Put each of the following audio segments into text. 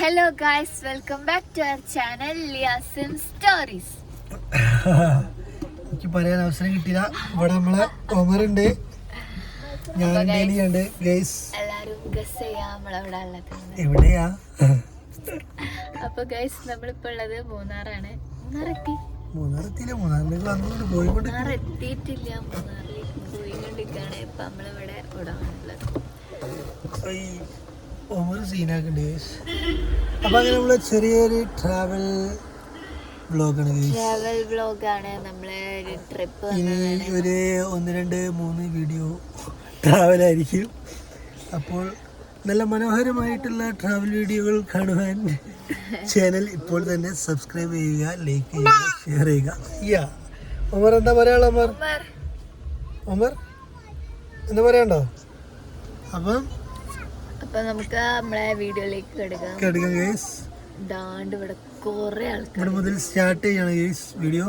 Hello guys welcome back to our channel ലിയാസിൻ stories എനിക്ക് പറയാൻ അവസരം കിട്ടിയില്ല. ഇവിടെ നമ്മളെ ഒമറുണ്ട് ഞാൻ ഡെലിയുണ്ട് ഗൈസ്. എല്ലാരും ഗസ് ചെയ്യാം നമ്മളവിടെ ഉള്ളത്. എവിടെയാ? അപ്പൊ ഗൈസ് നമ്മളിപ്പോ ഉള്ളത് മൂന്നാറാണ്. മൂന്നാറെത്തി. മൂന്നാറെത്തിയില്ല? മൂന്നാറിലേക്ക് വന്നുകൊണ്ട് പോയിക്കൊണ്ട് മൂന്നാറെത്തിയിട്ടില്ല. മൂന്നാറിലേക്ക് പോയിക്കൊണ്ടിരിക്കുകയാണ്. ഇപ്പൊ നമ്മളിവിടെ ഓടാനുള്ളത് ഒമർ സീനാക്കുണ്ട് അപ്പൊ അങ്ങനെ നമ്മൾ ചെറിയൊരു ട്രാവൽ ബ്ലോഗാണ് ട്രാവൽ ബ്ലോഗാണ് നമ്മളെ ഒരു ട്രിപ്പ് ഇനി ഒരു ഒന്ന് രണ്ട് മൂന്ന് വീഡിയോ ട്രാവൽ ആയിരിക്കും. അപ്പോൾ നല്ല മനോഹരമായിട്ടുള്ള ട്രാവൽ വീഡിയോകൾ കാണുവാൻ ചാനൽ ഇപ്പോൾ തന്നെ സബ്സ്ക്രൈബ് ചെയ്യുക ലൈക്ക് ചെയ്യുക ഷെയർ ചെയ്യുക. യാ ഒമർ എന്താ പറയാനുള്ള ഒമർ ഒമർ എന്താ പറയണ്ടോ അപ്പം അപ്പൊ നമുക്ക് നമ്മളെ വീഡിയോയിലേക്ക് കിടക്കാം. കേൾക്കാം ഗേസ് ദാണ്ട് ഇവിടെ കൊറേ ആൾക്കാർ ഇവിടെ മുതൽ സ്റ്റാർട്ട് ചെയ്യാണ് ഗേസ് വീഡിയോ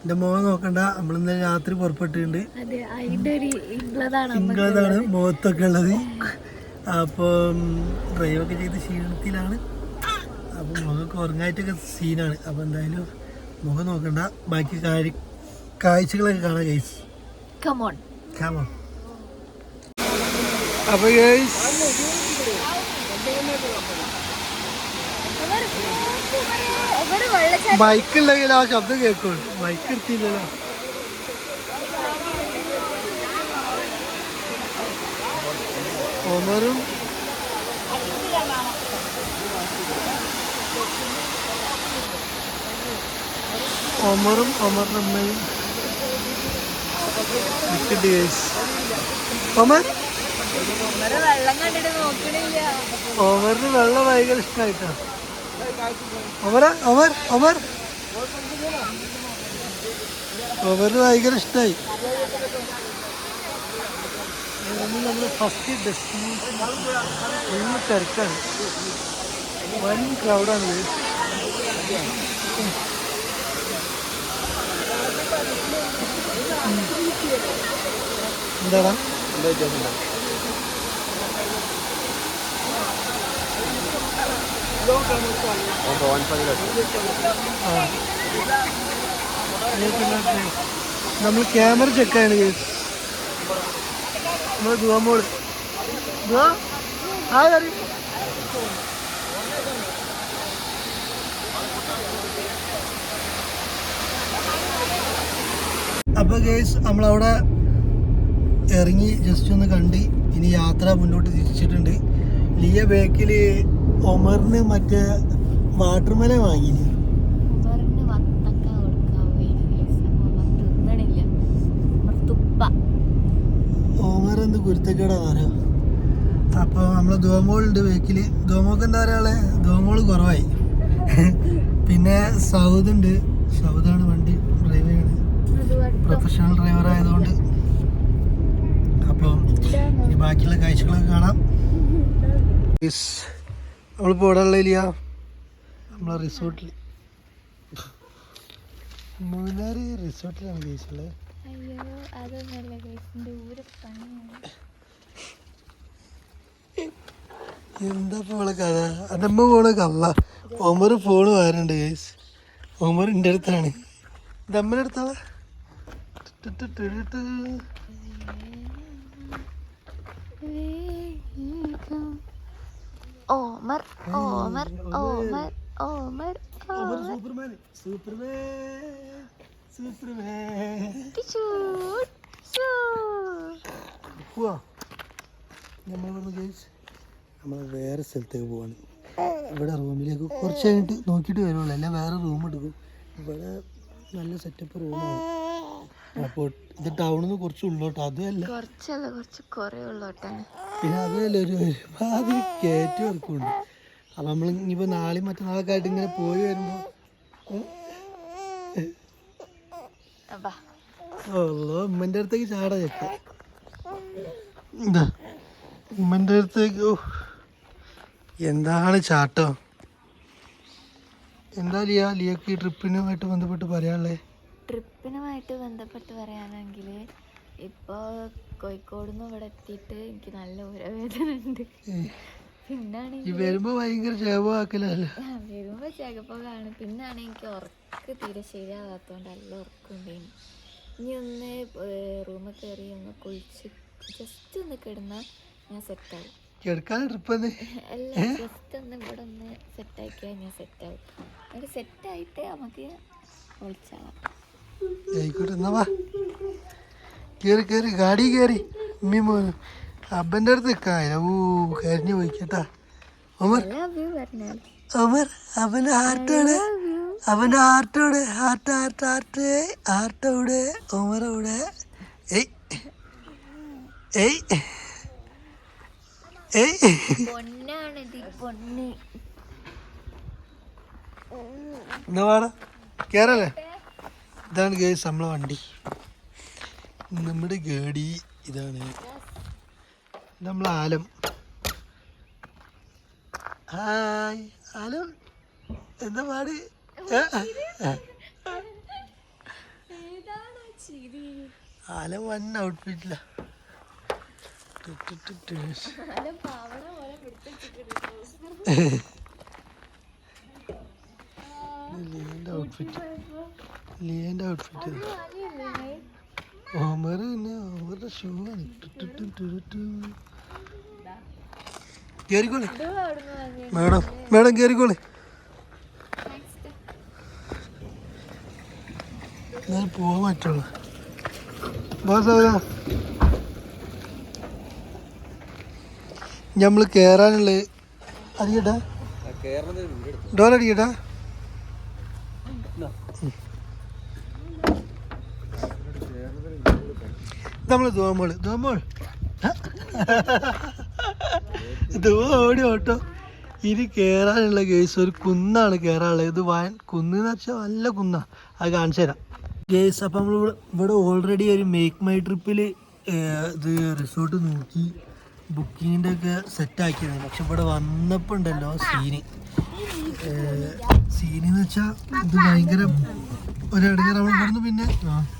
എന്റെ മുഖം നോക്കണ്ട നമ്മൾ ഇന്നലെ രാത്രി പുറപ്പെട്ടിട്ടുണ്ട്. ഇങ്ങനതാണ് മുഖത്തൊക്കെ ഉള്ളത്. അപ്പം ഡ്രൈവൊക്കെ ചെയ്ത് ക്ഷീണത്തിലാണ്. അപ്പം മുഖമൊക്കെ ഉറങ്ങായിട്ടൊക്കെ സീനാണ് അപ്പം എന്തായാലും മുഖം നോക്കണ്ട ബാക്കി കാര്യ കാഴ്ചകളൊക്കെ കാണാം ഗൈസ് കമോൺ കാമോ അപ്പൊ ഗൈസ് ബൈക്കുണ്ടെങ്കിൽ ആ ശബ്ദം കേൾക്കുള്ളൂ ബൈക്ക് എടുത്തില്ലല്ലോ. ഒമറും ഒമറും ഒമറിന്റെ അമ്മയും ഒമർ ഒമറിന് വെള്ളം ഭയങ്കര ഇഷ്ടമായിട്ടാ ഒമര അവർ അവർ. ഒമറിന് ഭയങ്കര ഇഷ്ടമായി നമ്മൾ ഫസ്റ്റ് ഡെസ്റ്റിനേഷൻ തിരക്കാണ്. വൻ ക്രൗഡാണ് എന്താടാ? ആ. ഇത് പിന്നെ നമ്മൾ ക്യാമറ ചെക്കാണ് നമ്മൾ ദുവമോൾ ദുവ ആ കറി അപ്പൊ ഗേസ് നമ്മളവിടെ ഇറങ്ങി ജസ്റ്റ് ഒന്ന് കണ്ട് ഇനി യാത്ര മുന്നോട്ട് തിരിച്ചിട്ടുണ്ട്. ലിയ ബേക്കിൽ ഒമറിന് മറ്റേ വാട്ടർമെല വാങ്ങിയില്ല? ഓമർ എന്ത് കുരുത്തക്കേടാന്ന് പറയാ നമ്മൾ ദോമോളുണ്ട് ബേക്കിൽ. ദോമോക്ക് എന്താ പറയാ ദോമോൾ കുറവായി. പിന്നെ സൗദ് ഉണ്ട് സൗദാണ് വണ്ടി ഡ്രൈവ് ചെയ്യണത്. പ്രൊഫഷണൽ ഡ്രൈവർ ആയതുകൊണ്ട്. അപ്പം ഇനി ബാക്കിയുള്ള കാഴ്ചകളൊക്കെ കാണാം. നമ്മളിപ്പോൾ ഇവിടെ ഉള്ളില്ല നമ്മളെ റിസോർട്ടിൽ മൂന്നാർ റിസോർട്ടിലാണ് കേസുള്ളത് അയ്യോ അതൊന്നല്ല കേസിന്റെ ഊരെ എന്താ ഇവളെ കഥ അതമ്മ പോണ കള്ള ഒമർ ഫോണ് വാരുന്നുണ്ട് ഗൈസ് ഒമർ എന്റെ അടുത്താണ് ഇതമ്മന്റെ അടുത്താളെ Omar Omar Omar Omar Superman Superman Superman നമ്മൾ നമ്മൾ വേറെ സ്ഥലത്തേക്ക് പോവാണ്. ഇവിടെ റൂമിലേക്ക് കുറച്ച് കഴിഞ്ഞിട്ട് നോക്കിയിട്ട് വരുള്ളൂ അല്ല വേറെ റൂം എടുക്കും. ഇവിടെ നല്ല സെറ്റപ്പ് റൂമാണ് അപ്പോൾ ഇത് ടൗണിൽ നിന്ന് കുറച്ച് ഉള്ളോട്ട്. അതുമല്ല കുറച്ചല്ല കുറച്ച് കുറേ ഉള്ളോട്ടെ പിന്നെ അതുമല്ല ഒരു കയറ്റി വർക്കുണ്ട് അപ്പം നമ്മൾ ഇനിയിപ്പോൾ നാളെയും മറ്റന്നാളൊക്കെ ആയിട്ട് ഇങ്ങനെ പോയി വരുമ്പോൾ ഓ ഉമ്മന്റെ അടുത്തേക്ക് ചാട ചെക്ക. എന്താ ഉമ്മന്റെ അടുത്തേക്ക് ഓ. എന്താണ് ചാട്ടോ? എന്താ ലിയ? ലിയക്ക് ട്രിപ്പിനുമായിട്ട് ബന്ധപ്പെട്ട് പറയാനുള്ളത് ട്രിപ്പിനുമായിട്ട് ബന്ധപ്പെട്ട് പറയാണെങ്കിൽ ഇപ്പോൾ കോഴിക്കോട് നിന്ന് ഇവിടെ എത്തിയിട്ട് എനിക്ക് നല്ല ഉരവേദന ഉണ്ട് പിന്നാണെങ്കിൽ ഈ വരുമ്പോ ഭയങ്കര ജപമാക്കലല്ലോ വരുമ്പോ ചകപ്പൊക്കെയാണ് പിന്നാണ് എനിക്ക് ഉറക്ക് തീരെ ശരിയാവാത്തോണ്ട് നല്ല ഉറക്കുണ്ടായിരുന്നു ഇനി ഒന്ന് റൂമിൽ കയറി ഒന്ന് കുളിച്ച് ജസ്റ്റ് ഒന്ന് കിടന്നാൽ ഞാൻ സെറ്റാവും. ട്രിപ്പ് അല്ല ജസ്റ്റ് ഒന്ന് ഇവിടെ ഒന്ന് സെറ്റാക്കിയാൽ ഞാൻ സെറ്റാവും. എന്നിട്ട് സെറ്റായിട്ട് നമുക്ക് ആയിക്കോട്ടെ എന്നാ കയറി കേറി ഗാഡി കയറി ഉമ്മി മോന് അപ്പന്റെ അടുത്ത് നിൽക്കായ ഊ കരിഞ്ഞു പോയിക്കട്ടാ. അമർ അമർ അവന്റെ ഹാർട്ടാണ് അവന്റെ ഹാർട്ടോടെ ഹാർട്ട് ഹാർട്ട് ഹാർട്ട് ഹാർട്ട് അവിടെ ഒമർ അവിടെ ഏയ്. ഏയ്. ഏയ്. എന്നാ വേണം കേറല്ലേ? ഇതാണ് ഗേസ് നമ്മളെ വണ്ടി. നമ്മുടെ ഗേഡി ഇതാണ്. നമ്മൾ ആലം. ഹായ്. ആലം എന്താ പാട്? ആലം വൺ ഔട്ട്ഫിറ്റില്ല ലിയന്റെ ഔട്ട്ഫിറ്റ്. ലിയന്റെ ഔട്ട്ഫിറ്റ്. പിന്നെ ഓമറുടെ ഷൂ മേഡം മേഡം കേറിക്കോളെ. ഞാൻ പോവാൻ പറ്റുള്ളൂ. ബാസാ നമ്മൾ കയറാനുള്ള അടിക്കട്ടാ ഡോർ അടിക്കട്ടാ നമ്മൾ ദോമോൾ ദോമോൾ ഓടി ഓട്ടോ. ഇനി കേറാനുള്ള കേസ് ഒരു കുന്നാണ് കയറാനുള്ളത് ഇത് വാൻ കുന്ന് എന്ന് വെച്ചാൽ നല്ല കുന്നാണ് അത് കാണിച്ചു തരാം. കേസ് അപ്പം നമ്മൾ ഇവിടെ ഓൾറെഡി ഒരു മേക്ക് മൈ ട്രിപ്പിൽ ഇത് റിസോർട്ട് നോക്കി. ബുക്കിങ്ങിന്റെ ഒക്കെ സെറ്റാക്കിയതാണ് പക്ഷെ ഇവിടെ വന്നപ്പോൾ ഉണ്ടല്ലോ സീന് സീന് എന്ന് വെച്ചാൽ ഇത് ഭയങ്കര ഒരു ഇടങ്ങർ നമ്മൾ ഇവിടുന്ന് പിന്നെ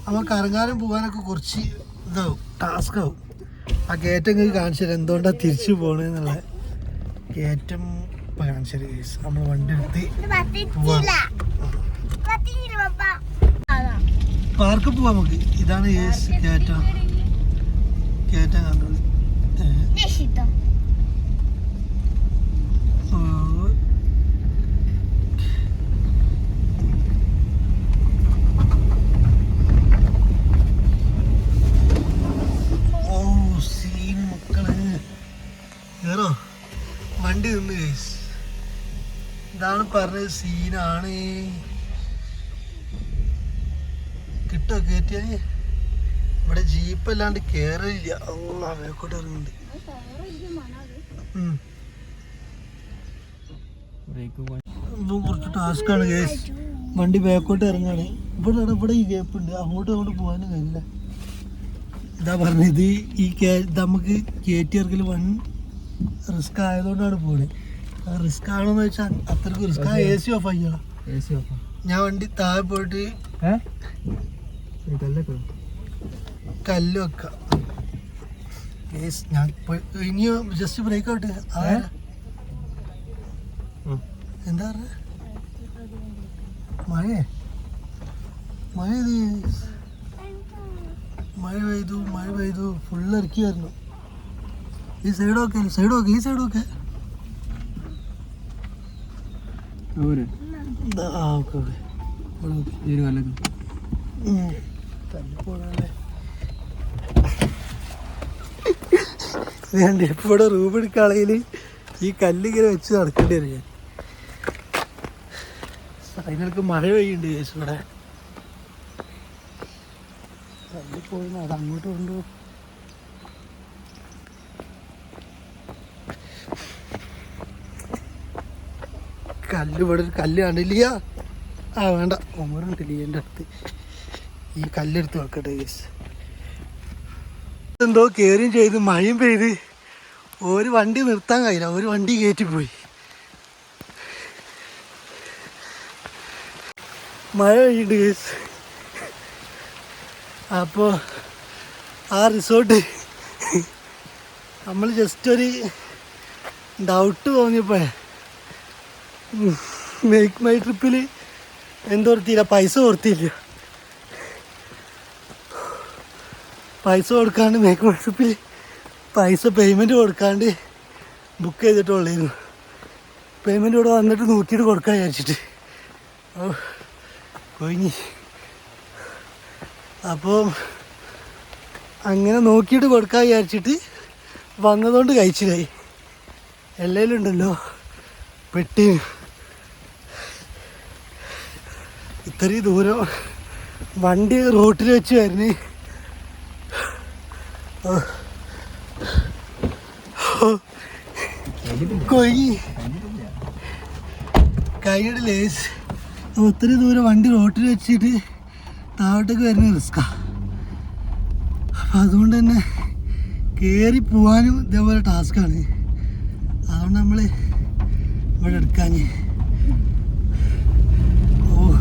അവൻ കറങ്ങാനും പോകാനൊക്കെ കുറച്ച് ഇതാവും ടാസ്ക് ആവും ആ കയറ്റം ഇങ്ങനെ കാണിച്ചു തരാം എന്തുകൊണ്ടാണ് തിരിച്ചു പോകണെന്നുള്ള കയറ്റം ഇപ്പം കാണിച്ചത് കേസ് നമ്മൾ വണ്ടി എടുത്ത് പാർക്ക് പോവാം. നമുക്ക്. ഇതാണ് കേസ് കയറ്റം കയറ്റം കണ്ടോളി ഏ. ഓ. ഓ സീൻ മക്കൾ കേറോ വണ്ടി നിന്ന് കേസ് ഇതാണ് പറഞ്ഞത് സീനാണ് കിട്ടോ കയറ്റിയാൽ ഇവിടെ ജീപ്പ് അല്ലാണ്ട് കേറില്ല അല്ല വേക്കോട്ട് ഇറങ്ങുന്നുണ്ട്. കുറച്ച് വണ്ടി ബാക്കോട്ട് ഇറങ്ങാണ്. ഇവിടെ ഇവിടെ ഈ ഗ്യാപ്പ് ഉണ്ട്. അങ്ങോട്ടും അങ്ങോട്ട് പോകാനും കഴിയില്ല. ഇതാ പറഞ്ഞത് ഈ നമുക്ക് കയറ്റി ഇറക്കൽ വൺ റിസ്ക് ആയതുകൊണ്ടാണ് പോണത് റിസ്ക് ആണെന്ന് വെച്ചാൽ അത്രയ്ക്ക് റിസ്ക് ആ എ സി ഓഫ് ആക്കിയാണ് ഞാൻ വണ്ടി താഴെ പോയിട്ട് കല്ല് വെക്കാം. ഞാൻ ഇനിയോ ജസ്റ്റ് ബ്രേക്ക് ഔട്ട് എന്താ പറഞ്ഞ? മഴ? മഴ മഴ പെയ്തു മഴ പെയ്തു. ഫുള്ള് ഇറക്കി വരണം. ഈ സൈഡ് ഓക്കെ സൈഡ് ഓക്കെ ഈ സൈഡ് ആ ഓക്കെ ഓക്കെ. ഇപ്പൊ ഇവിടെ റൂം എടുക്കുകയാണെങ്കിൽ ഈ കല്ല് ഇങ്ങനെ വെച്ച് നടക്കേണ്ടി വരും ഞാൻ. അതിനൊക്കെ മഴ പെയ്യുന്നുണ്ട് ചേച്ചി ഇവിടെ പോയി അത് അങ്ങോട്ട് കൊണ്ടുപോകും. കല്ല് ഇവിടെ ഒരു കല്ല് കണ്ടില്ല? ആ വേണ്ട. ഒമറുണ്ട് ലിയന്റെ അടുത്ത്? ഈ കല്ലെടുത്ത് വെക്കട്ടെ ഗസ് എന്തോ കയറിയും ചെയ്ത് മഴയും പെയ്ത് ഒരു വണ്ടി നിർത്താൻ കഴിയില്ല. ഒരു വണ്ടി കയറ്റി പോയി. മഴ പെയ്യുണ്ട് കേസ് അപ്പോൾ ആ റിസോർട്ട് നമ്മൾ ജസ്റ്റ് ഒരു ഡൗട്ട് തോന്നിയപ്പോഴേ മേക്ക് മൈ ട്രിപ്പിൽ എന്തോർത്തില്ല പൈസ ഓർത്തില്ല പൈസ കൊടുക്കാണ്ട് മേക്ക് മൈ ട്രിപ്പിൽ പൈസ പേയ്മെന്റ് കൊടുക്കാണ്ട് ബുക്ക് ചെയ്തിട്ടുള്ളായിരുന്നു. പേയ്മെന്റ് ഇവിടെ വന്നിട്ട് നോക്കിയിട്ട് കൊടുക്കാൻ വിചാരിച്ചിട്ട്. കൊഴിഞ്ഞി അപ്പോൾ അങ്ങനെ നോക്കിയിട്ട് കൊടുക്കാൻ വിചാരിച്ചിട്ട് വന്നതുകൊണ്ട് കഴിച്ചില്ലായി എല്ലാവരും ഉണ്ടല്ലോ. പെട്ടി ഇത്രയും ദൂരം വണ്ടി റോട്ടിൽ വെച്ച് വരുന്ന. കൊയ്യി കൈയുടെ ലേസ്. ഒത്തിരി ദൂരം വണ്ടി റോട്ടിൽ വെച്ചിട്ട് താഴോട്ടേക്ക് വരുന്ന റിസ്ക്കാണ് അപ്പം അതുകൊണ്ട് തന്നെ കയറി പോവാനും ഇതേപോലെ ടാസ്ക്കാണ് അതുകൊണ്ട് നമ്മൾ ഇവിടെ എടുക്കാഞ്ഞ് ഓ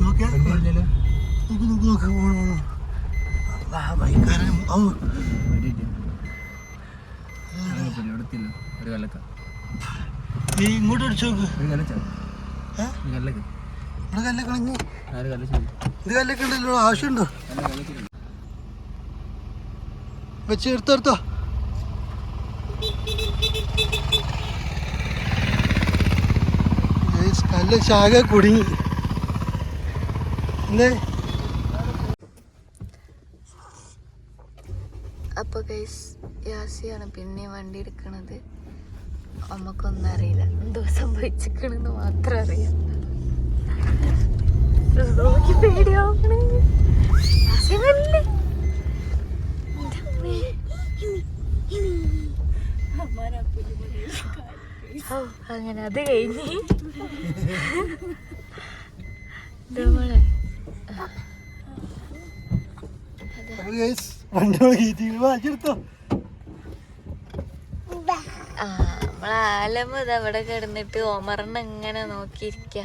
നോക്കിയാ നോക്ക് നോക്ക് നോക്ക് പോണു പോണു അല്ലാ ഭയങ്കരം ഓ ഒരു കല്ലക്ക നീ ഇങ്ങോട്ട് അടിച്ചു നോക്ക് ഒരു കല്ലച്ച ഏ ഒരു കല്ലക്ക് ഇവിടെ കല്ല് കളഞ്ഞ് ആര് കല്ലച്ച ഇത് കല്ലൊക്കെ ഉണ്ടല്ലോ ആവശ്യമുണ്ടോ? വെച്ച് എടുത്തോ എടുത്തോ. ഗയ്സ്, കല്ല് ശാഖ കുടുങ്ങി. എന്തേ അപ്പോൾ ഗൈസ് യാസിയാണ് പിന്നെ വണ്ടി എടുക്കണത്. നമുക്കൊന്നും അറിയില്ല എന്തോ സംഭവിച്ചിക്കണെന്ന് മാത്രം അറിയാം. അങ്ങനെ അത് കഴിഞ്ഞ്. ഇതാ മോളെ. അപ്പൊ ഗയ്സ്, വണ്ടി ഒഴുകിയിട്ട് വാങ്ങിയെടുത്തോ ആ ഇത് അവിടെ കിടന്നിട്ട് ഒമറിനെ ഇങ്ങനെ നോക്കിയിരിക്ക.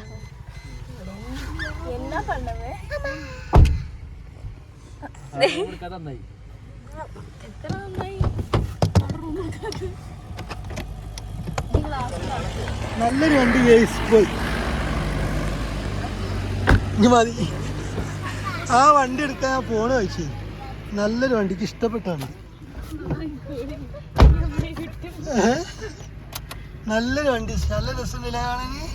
നല്ലൊരു വണ്ടി പോയി ഇനി മതി. ആ വണ്ടി എടുക്കാൻ ഞാൻ ഫോണ് കഴിച്ചു നല്ലൊരു വണ്ടിക്ക് ഇഷ്ടപ്പെട്ട വണ്ടി. ഏഹ്? നല്ലൊരു വണ്ടി നല്ല രസം നിലയാണെങ്കിൽ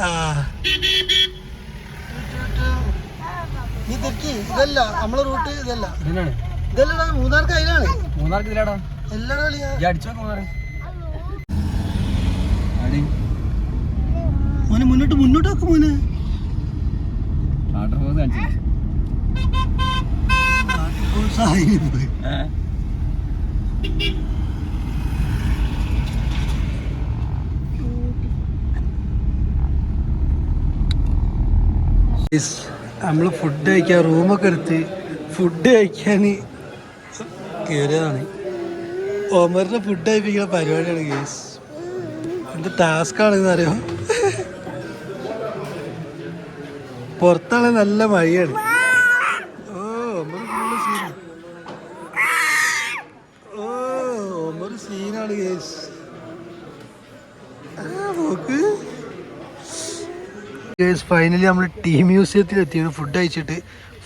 ആ. നീ തിരക്കി ഇതല്ല നമ്മളെ റൂട്ട് ഇതല്ല. ഇതല്ലടാ മൂന്നാർക്ക് അതിലാണ് മൂന്നാർക്ക് ഇതിലാടാ? എല്ലാടാ കളിയാ. അടിച്ചു മൂന്നാറ്. മോനെ മുന്നോട്ട് മുന്നോട്ട് വെക്കും മോനെ. ഇപ്പോൾ സായി പോയി നമ്മൾ ഫുഡ് കഴിക്കാൻ റൂമൊക്കെ എടുത്ത് ഫുഡ് കഴിക്കാൻ കയറിയതാണ് ഓമറിന്റെ ഫുഡ് കഴിപ്പിക്കുന്ന പരിപാടിയാണ് കേസ് എന്റെ ടാസ്ക് ആണെന്ന് അറിയോ? പുറത്താണ് നല്ല മഴയാണ് ഓ ഒമർ ഫുള്ള് സീൻ ഓ ഒമർ സീനാണ് കേസ് ആ നോക്ക് ഗേസ് ഫൈനലി നമ്മൾ ടീ മ്യൂസിയത്തിൽ എത്തി ഫുഡ് കഴിച്ചിട്ട്.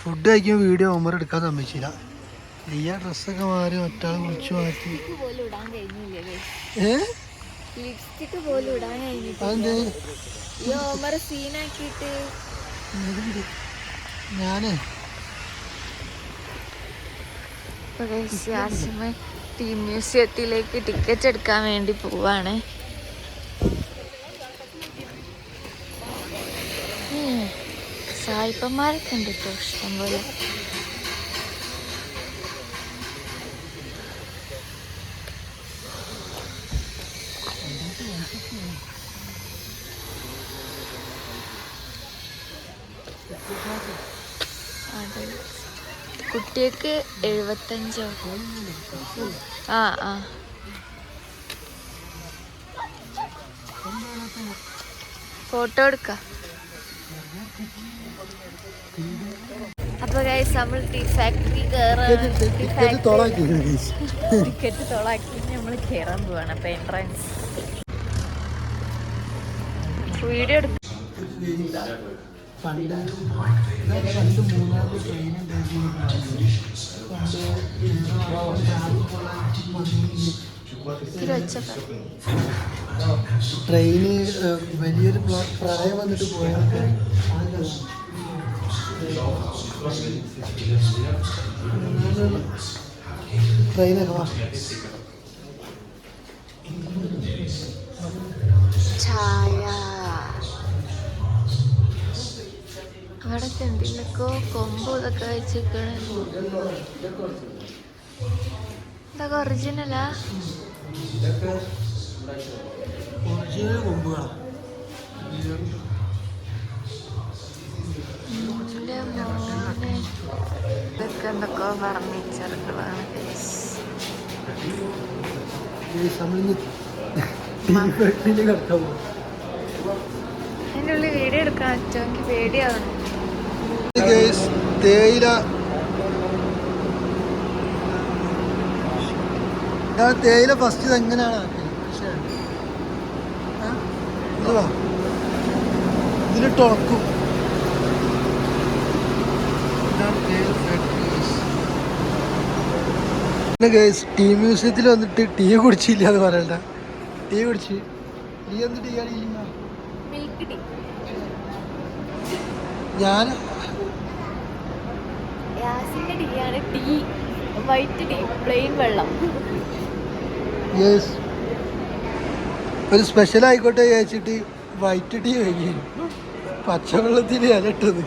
ഫുഡ് കഴിക്കുമ്പോൾ വീഡിയോ ഓമർ എടുക്കാൻ സമ്മതിച്ചില്ല. ഈ ഡ്രസ്സൊക്കെ മാറി മറ്റാൾ കുളിച്ചു മാറ്റി. ഞാനേ. ടീം മ്യൂസിയത്തിലേക്ക് ടിക്കറ്റ് എടുക്കാൻ വേണ്ടി പോവാണ്. സായിപ്പന്മാരൊക്കെ ഉണ്ട് കേട്ടോ ഇഷ്ടംപോലെ കുട്ടിക്ക് എഴുപത്തഞ്ചോ? ആ ആ. ഫോട്ടോ എടുക്ക. അപ്പൊ ഗൈസ് നമ്മൾ ടീ ഫാക്ടറി ടിക്കറ്റ് തോളാക്കി ടിക്കറ്റ് തൊളാക്കി നമ്മൾ കയറാൻ പോവാണ്. അപ്പൊ എൻട്രൻസ് വീഡിയോ എടുക്ക പണ്ട് പണ്ട് മൂന്നാറിൽ ട്രെയിൻ ഉണ്ടായിരുന്നു. ട്രെയിന് വലിയൊരു പ്ര- പ്രളയം വന്നിട്ട് പോയതൊക്കെ ട്രെയിനൊക്കെ വാ ചായ. അവിടെ എന്തിനൊക്കെ കൊമ്പ് ഇതൊക്കെ വെച്ചിരിക്കണ. ഇതൊക്കെ ഒറിജിനലാ ഒറിജിനൽ കൊമ്പുകളാണ് ഇതൊക്കെ എന്തൊക്കെ ഫർണിച്ചറുകളാണ് വീഡിയോ എടുക്കാൻ തേയില. ഞാൻ തേയില ഫസ്റ്റ് ഇത് എങ്ങനെയാണ് ഇതിലിട്ട് ഉണക്കും ഇതാണ് തേയില factory guys. പിന്നെ ഗൈസ് ടീ മ്യൂസിയത്തിൽ വന്നിട്ട് ടീ കുടിച്ചില്ല എന്ന് പറയണ്ട. ടീ കുടിച്ച്. ടീ എന്ത് ടീ ഞാൻ? യെസ് ഒരു സ്പെഷ്യൽ ആയിക്കോട്ടെ ചേച്ചിട്ട് വൈറ്റ് ടീ വാങ്ങി പച്ചവെള്ളത്തിൽ ഇലട്ടത്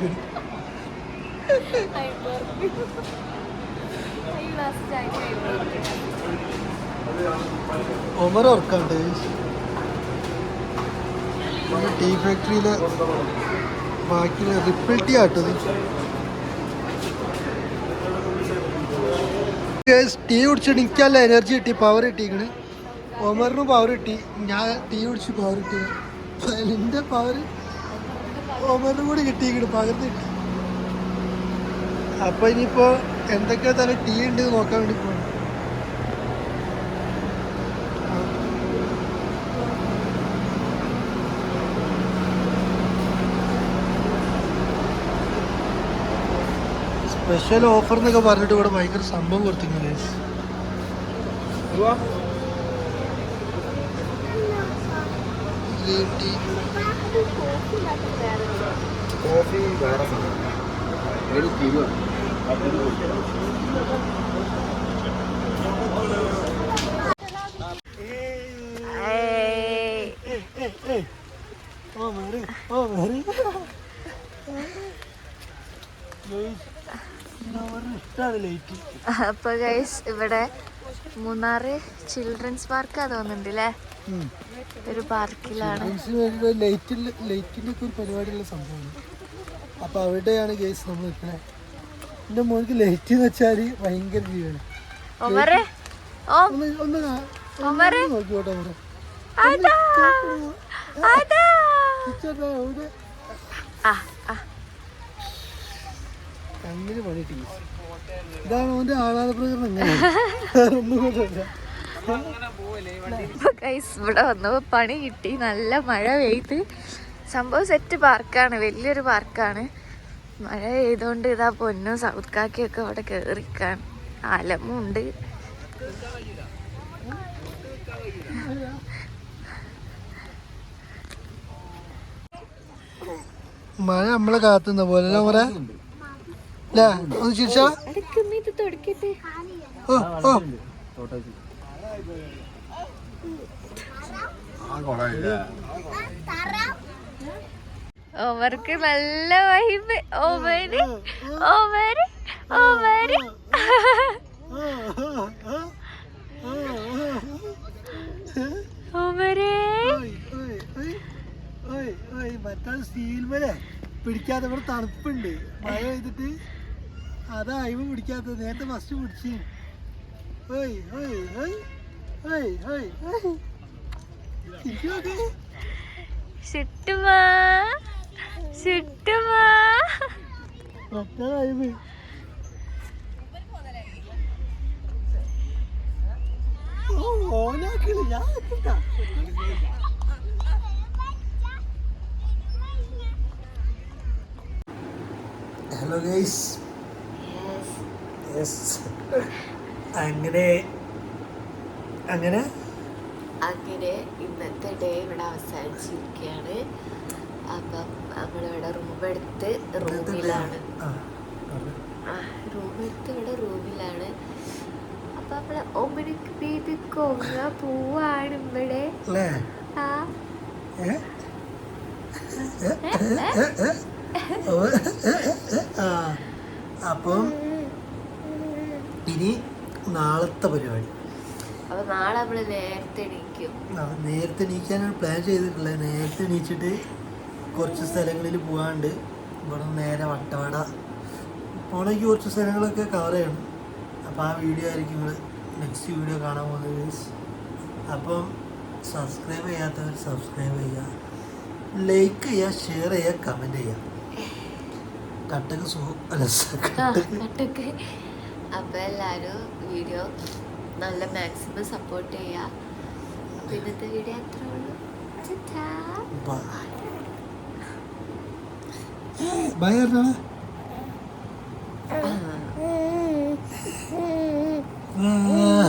ഒമർ ഉറക്കണ്ട്. ടീ ഫാക്ടറിയിലെ ബാക്കി റിപ്പിൾ ടീ ആട്ടത്. ടീ കുടിച്ചിട്ട് എനിക്കല്ല എനർജി കിട്ടി പവർ കിട്ടിക്കണ്. ഒമറിന് പവർ കിട്ടി ഞാൻ ടീ കുടിച്ച് പവർ കിട്ടി. എന്റെ പവർ ഒമറിനും കൂടി കിട്ടിയിക്കണ് പകർന്ന് കിട്ടി. അപ്പൊ ഇനിയിപ്പോ എന്തൊക്കെ തല ടീ ഉണ്ട് നോക്കാൻ വേണ്ടി പോകണം സ്പെഷ്യൽ ഓഫർ എന്നൊക്കെ പറഞ്ഞിട്ട് ഇവിടെ ഭയങ്കര സംഭവം കൊടുത്തിങ്ങനെ ഗ്രീൻ ടീ കോഫി വേറെ സാധനം. ഒരു കിലോ. അപ്പൊ ഗൈസ് ഇവിടെ മൂന്നാറ് ചിൽഡ്രൻസ് പാർക്ക് തോന്നുന്നുണ്ട് അല്ലേ ഒരു പാർക്കിലാണ്. ഒരു പരിപാടിയുള്ള സംഭവമാണ്. അപ്പൊ അവിടെയാണ് ഗൈസ് നമ്മൾ നിൽക്കുന്നത് എന്റെ മോനക്ക് ലൈറ്റ് എന്ന് വെച്ചാൽ ഭയങ്കര ജീവന കണ്ണിന് പണിയിട്ടില്ല ഇതാണ് ഓന്റെ ആളാത ഒന്നും കൊണ്ടല്ല. ഇവിടെ വന്നപ്പോ പണി കിട്ടി. നല്ല മഴ പെയ്ത്. സംഭവം സെറ്റ് പാർക്കാണ് വലിയൊരു പാർക്കാണ് മഴ പെയ്തോണ്ട് ഇതാ പൊന്നും സൗത്ത് കാക്കിയൊക്കെ അവിടെ കേറിക്കാൻ അലമുണ്ട് മഴ നമ്മളെ കാത്തുന്ന പോലെ ഒന്ന് ചിരിച്ചാ? തുടക്കട്ടെ ഓ ഓ ഓമർക്ക് നല്ല വൈബ് ഓവര് ഓവര് ഓവര് ഓമരേ മറ്റേ സ്റ്റീൽ വരെ പിടിക്കാത്ത ഇവിടെ തണുപ്പുണ്ട്. മഴ പെയ്തിട്ട് അതാ ഇവ പിടിക്കാത്തത്. നേരത്തെ ഫസ്റ്റ് പിടിച്ചു ഓയ് ഓയ് ഓയ് ഓയ് ഓയ് ഓയ്. ഇരിക്ക് ഹലോ ഗൈസ് യെസ് അങ്ങനെ അങ്ങനെ? അങ്ങനെ ഇന്നത്തെ ഡേ ഇവിടെ അവസാനിച്ചിരിക്കുകയാണ്. അപ്പം നമ്മളിവിടെ റൂം എടുത്ത് റൂമിലാണ് റൂം എടുത്ത് ഇവിടെ റൂമിലാണ് അപ്പൊ നമ്മളെ ഒമ്പണിക്ക് ബേബി കൊങ്ങ പോവാണ് ഇവിടെ. ആ? അപ്പം ഇനി നാളത്തെ പരിപാടി. അപ്പൊ നാളെ നമ്മൾ നേരത്തെ എണീക്കും. നേരത്തെ എണീക്കാനാണ് പ്ലാൻ ചെയ്തിട്ടുള്ളത്. നേരത്തെ എണീച്ചിട്ട് കുറച്ച് സ്ഥലങ്ങളിൽ പോകാണ്ട് ഇവിടെ നേരെ വട്ടവട. പോണെങ്കിൽ കുറച്ച് സ്ഥലങ്ങളൊക്കെ കവർ ചെയ്യണം. അപ്പോൾ ആ വീഡിയോ ആയിരിക്കും നിങ്ങൾ നെക്സ്റ്റ് വീഡിയോ കാണാൻ പോകുന്നത്. അപ്പം സബ്സ്ക്രൈബ് ചെയ്യാത്തവർ സബ്സ്ക്രൈബ് ചെയ്യുക. ലൈക്ക് ചെയ്യുക ഷെയർ ചെയ്യുക കമന്റ് ചെയ്യുക. കട്ടക്ക് സുഖം അല്ല കട്ടക്ക്. അപ്പോൾ എല്ലാവരും വീഡിയോ നല്ല മാക്സിമം സപ്പോർട്ട് ചെയ്യുക. പിന്നത്തെ വീഡിയോ അത്രേ ഉള്ളൂ. bayar lah ah. ah.